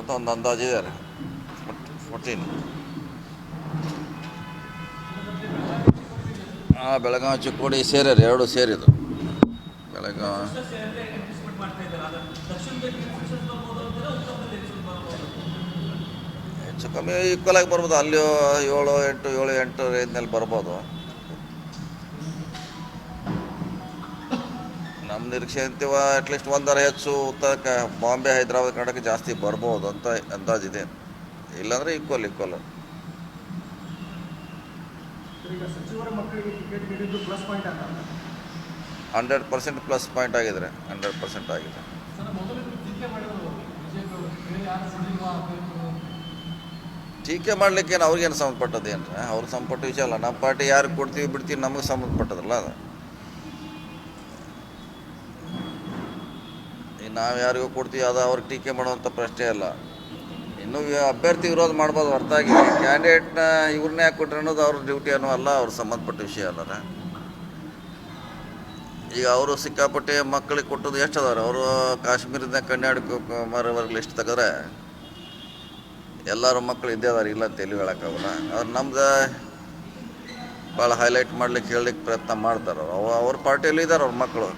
ಅಂತ ಒಂದು ಅಂದಾಜು ಇದೆ ಫೋರ್ಟೀನ್. ಹಾಂ ಬೆಳಗಾವಿ ಚಿಕ್ಕೋಡಿ ಸೇರ್ಯಾರ ಎರಡು ಸೇರಿದು. ಬೆಳಗಾವಿ. ಹೆಚ್ಚು ಕಮ್ಮಿ ಈಕ್ವಲ್ ಆಗಿ ಬರ್ಬೋದು ಅಲ್ಲಿ ಏಳು ಎಂಟು ಏಳು ಎಂಟು ರೇಂಜ್ನಲ್ಲಿ ಬರ್ಬೋದು. ನಮ್ಮ ನಿರೀಕ್ಷೆ ಅಂತೀವ ಅಟ್ಲೀಸ್ಟ್ ಒಂದರ ಹೆಚ್ಚು ಉತ್ತರ ಕ ಬಾಂಬೆ ಹೈದರಾಬಾದ್ ಕರ್ನಾಟಕ ಜಾಸ್ತಿ ಬರ್ಬೋದು ಅಂತ ಅಂದಾಜಿದೆ. ಇಲ್ಲಾಂದರೆ equal equal hundred percent plus point ಆಗಿದ್ರೆ ಹಂಡ್ರೆಡ್ ಪರ್ಸೆಂಟ್ ಆಗಿದೆ. ಟೀಕೆ ಮಾಡ್ಲಿಕ್ಕೇನು ಅವ್ರಿಗೇನು ಏನ್ರ? ಅವ್ರಿಗೆ ಸಂಬಂಧಪಟ್ಟ ವಿಷಯ ಅಲ್ಲ. ನಮ್ಮ ಪಾರ್ಟಿ ಯಾರಿಗೆ ಕೊಡ್ತೀವಿ ಬಿಡ್ತೀವಿ ನಮಗೆ ಸಂಬಂಧಪಟ್ಟದಲ್ಲ ಅದು. ಈಗ ನಾವು ಯಾರಿಗೂ ಕೊಡ್ತೀವಿ, ಅದು ಅವ್ರಿಗೆ ಟೀಕೆ ಮಾಡುವಂಥ ಪ್ರಶ್ನೆ ಅಲ್ಲ. ಇನ್ನು ಅಭ್ಯರ್ಥಿ ವಿರೋಧ ಮಾಡ್ಬೋದು ಹೊರತಾಗಿ ಕ್ಯಾಂಡಿಡೇಟ್ನ ಇವ್ರನ್ನೇ ಯಾಕೆ ಕೊಟ್ರೆ ಅನ್ನೋದು ಅವ್ರ ಡ್ಯೂಟಿ ಅನ್ನೋ ಅಲ್ಲ, ಅವ್ರ ಸಂಬಂಧಪಟ್ಟ ವಿಷಯ ಅಲ್ಲ ಈಗ ಅವರು ಸಿಕ್ಕಾಪಟ್ಟೆ ಮಕ್ಕಳಿಗೆ ಕೊಟ್ಟದ್ದು ಎಷ್ಟು ಅದಾರ ಅವರು ಕಾಶ್ಮೀರದಿಂದ ಕನ್ಯಾಕುಮಾರಿವರೆಗೆ ಲಿಸ್ಟ್ ತೆಗೆದ್ರೆ ಎಲ್ಲರೂ ಮಕ್ಕಳು ಇದ್ದೇ ಅದಾರ, ಇಲ್ಲ ಅಂತ ಎಲ್ಲಿ ಹೇಳೋಕ್ಕಾಗಲ್ಲ. ಅವ್ರು ನಮ್ದು ಭಾಳ ಹೈಲೈಟ್ ಮಾಡ್ಲಿಕ್ಕೆ ಹೇಳಲಿಕ್ಕೆ ಪ್ರಯತ್ನ ಮಾಡ್ತಾರೆ ಅವ್ರು. ಅವ್ರ ಪಾರ್ಟಿಯಲ್ಲಿ ಇದ್ದಾರೆ ಅವ್ರ ಮಕ್ಕಳು